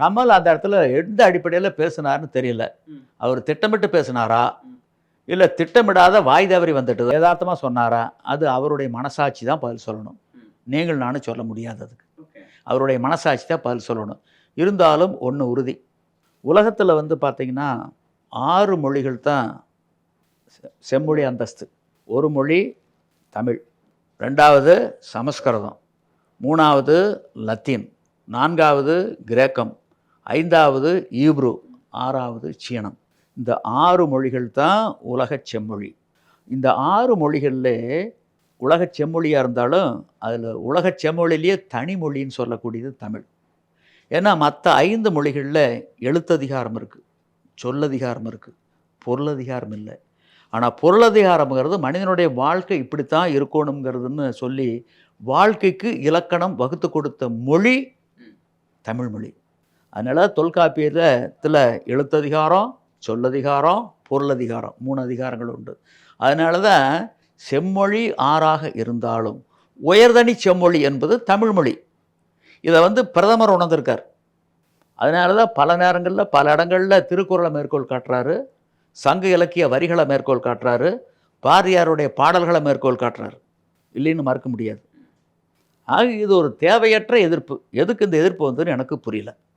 கமல் அந்த இடத்துல எந்த அடிப்படையில் பேசினார்னு தெரியல. அவர் திட்டமிட்டு பேசினாரா. இல்லை திட்டமிடாத வாய் தவறி வந்துட்டு யதார்த்தமாக சொன்னாரா? அது அவருடைய மனசாட்சி தான் பதில் சொல்லணும். நீங்கள் நானும் சொல்ல முடியாது அதுக்கு. ஓகே. அவருடைய மனசாட்சி தான் பதில் சொல்லணும். இருந்தாலும் ஒன்று உறுதி. உலகத்தில் வந்து பார்த்திங்கன்னா ஆறு மொழிகள் தான் செம்மொழி அந்தஸ்து. ஒரு மொழி தமிழ். ரெண்டாவது சமஸ்கிருதம். மூணாவது லத்தீன். நான்காவது கிரேக்கம். ஐந்தாவது ஈப்ரு ஆறாவது சீனம். இந்த ஆறு மொழிகள் தான் உலகச் செம்மொழி. இந்த ஆறு மொழிகளில் உலக செம்மொழியாக இருந்தாலும் அதில் உலக செம்மொழியிலேயே தனி மொழின்னு சொல்லக்கூடியது தமிழ். ஏன்னா மற்ற ஐந்து மொழிகளில் எழுத்ததிகாரம் இருக்குது சொல்லதிகாரம் இருக்குது பொருளதிகாரம் இல்லை. ஆனால் பொருளதிகாரம்ங்கிறது மனிதனுடைய வாழ்க்கை இப்படித்தான் இருக்கணுங்கிறதுன்னு சொல்லி வாழ்க்கைக்கு இலக்கணம் வகுத்து கொடுத்த மொழி தமிழ்மொழி அதனால் தொல்காப்பியத்தில் எழுத்ததிகாரம் சொல்லதிகாரம் பொருளதிகாரம் மூணு அதிகாரங்கள் உண்டு. அதனால தான் செம்மொழி ஆறாக இருந்தாலும் உயர்தனி செம்மொழி என்பது தமிழ்மொழி இதை வந்து பிரதமர் உணர்ந்திருக்கார். அதனால தான் பல நேரங்களில் பல இடங்களில் திருக்குறளை மேற்கோள் காட்டுறாரு சங்க இலக்கிய வரிகளை மேற்கோள் காட்டுறாரு பாரதியாருடைய பாடல்களை மேற்கோள் காட்டுறாரு. இல்லைன்னு மறுக்க முடியாது. ஆக இது ஒரு தேவையற்ற எதிர்ப்பு. எதுக்கு இந்த எதிர்ப்பு வந்துன்னு எனக்கு புரியல.